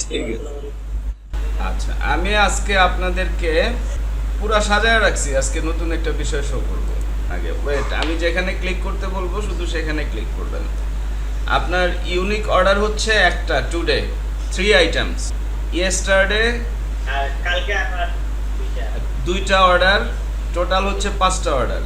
ঠিক আছে। আচ্ছা আমি আজকে আপনাদেরকে পুরা সাজায় রাখছি আজকে নতুন একটা বিষয় শো করব। আগে ওয়েট আমি যেখানে ক্লিক করতে বলব শুধু সেখানে ক্লিক করবেন। আপনার ইউনিক অর্ডার হচ্ছে একটা টুডে থ্রি আইটেমস ইয়েস্টারডে দুইটা। অর্ডার টোটাল হচ্ছে পাঁচটা অর্ডার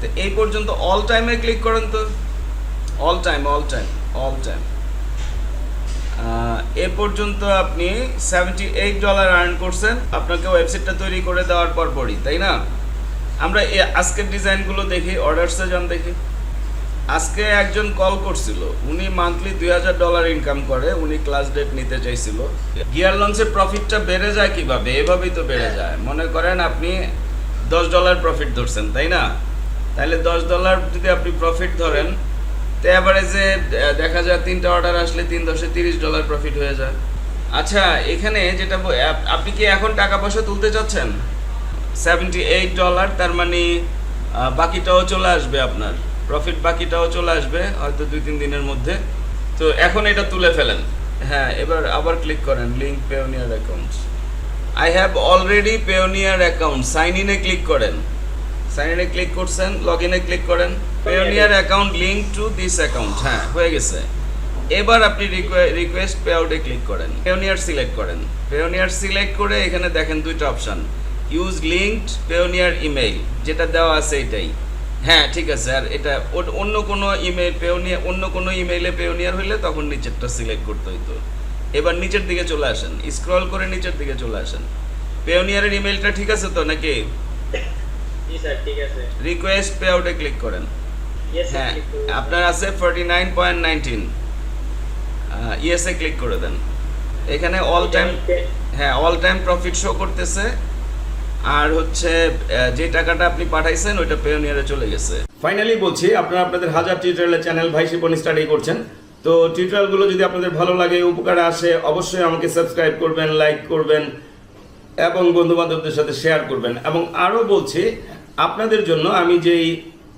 তো এই পর্যন্ত অল টাইমে ক্লিক করেন তো? All time all time all time এ পর্যন্ত আপনি সেভেন্টি এইট ডলার আর্ন করছেন। আপনাকে ওয়েবসাইটটা তৈরি করে দেওয়ার পর পরই তাই না? আমরা এ আজকের ডিজাইনগুলো দেখি অর্ডারসে যান দেখি। আজকে একজন কল করছিল, উনি মান্থলি দুই হাজার ডলার ইনকাম করে, উনি ক্লাস ডেট নিতে চাইছিল। গিয়ার লঞ্চের প্রফিটটা বেড়ে যায় কীভাবে? এভাবেই তো বেড়ে যায়। মনে করেন আপনি দশ ডলার প্রফিট ধরছেন, তাই না? তাহলে দশ ডলার যদি আপনি প্রফিট ধরেন তো অ্যাভারেজে দেখা যায় তিনটা অর্ডার আসলে তিন দশে তিরিশ ডলার প্রফিট হয়ে যায়। আচ্ছা এখানে যেটা আপনি কি এখন টাকা পয়সা তুলতে চাচ্ছেন? সেভেন্টি এইট ডলার তার মানে বাকিটাও চলে আসবে আপনার। প্রফিট বাকিটাও চলে আসবে, হয়তো দুই তিন দিনের মধ্যে। তো এখন এটা তুলে ফেলেন। হ্যাঁ এবার আবার ক্লিক করেন link Payoneer account I have already Payoneer account sign ইনে ক্লিক করেন। সাইন ইনে ক্লিক করছেন লগ ইনে ক্লিক করেন। Payoneer account link to this account হ্যাঁ হয়ে গেছে। এবার আপনি রিকোয়েস্ট পে আউটে ক্লিক করেন। পেওনিয়ার সিলেক্ট করেন। পেওনিয়ার সিলেক্ট করে এখানে দেখেন দুইটা option use linked Payoneer email যেটা দেওয়া আছে এটাই। হ্যাঁ ঠিক আছে। আর এটা অন্য কোনো ইমেল পেওনিয়ার অন্য কোনো ইমেইলে পেওনিয়ার হইলে তখন নিচেরটা সিলেক্ট করতে হইতো। এবার নিচের দিকে চলে আসেন। স্ক্রল করে নিচের দিকে চলে আসেন। পেওনিয়ারের ইমেইলটা ঠিক আছে তো নাকি? রিকোয়েস্ট পে আউটে ক্লিক করেন। হ্যাঁ আপনার আছে ফর্টি নাইন পয়েন্ট নাইনটিন ইয়েসে ক্লিক করে দেন। এখানে অল টাইম হ্যাঁ অল টাইম প্রফিট শো করতেছে। আর হচ্ছে যে টাকাটা আপনি পাঠাইছেন ওইটা পেওনিয়ারে চলে গেছে। ফাইনালি বলছি আপনারা আপনাদের হাজার টিউটোরিয়ালের চ্যানেল ভাই শিপন স্টাডি করছেন। তো টিউটোরিয়ালগুলো যদি আপনাদের ভালো লাগে উপকারে আসে অবশ্যই আমাকে সাবস্ক্রাইব করবেন লাইক করবেন এবং বন্ধু বান্ধবদের সাথে শেয়ার করবেন। এবং আরও বলছি আপনাদের জন্য আমি যেই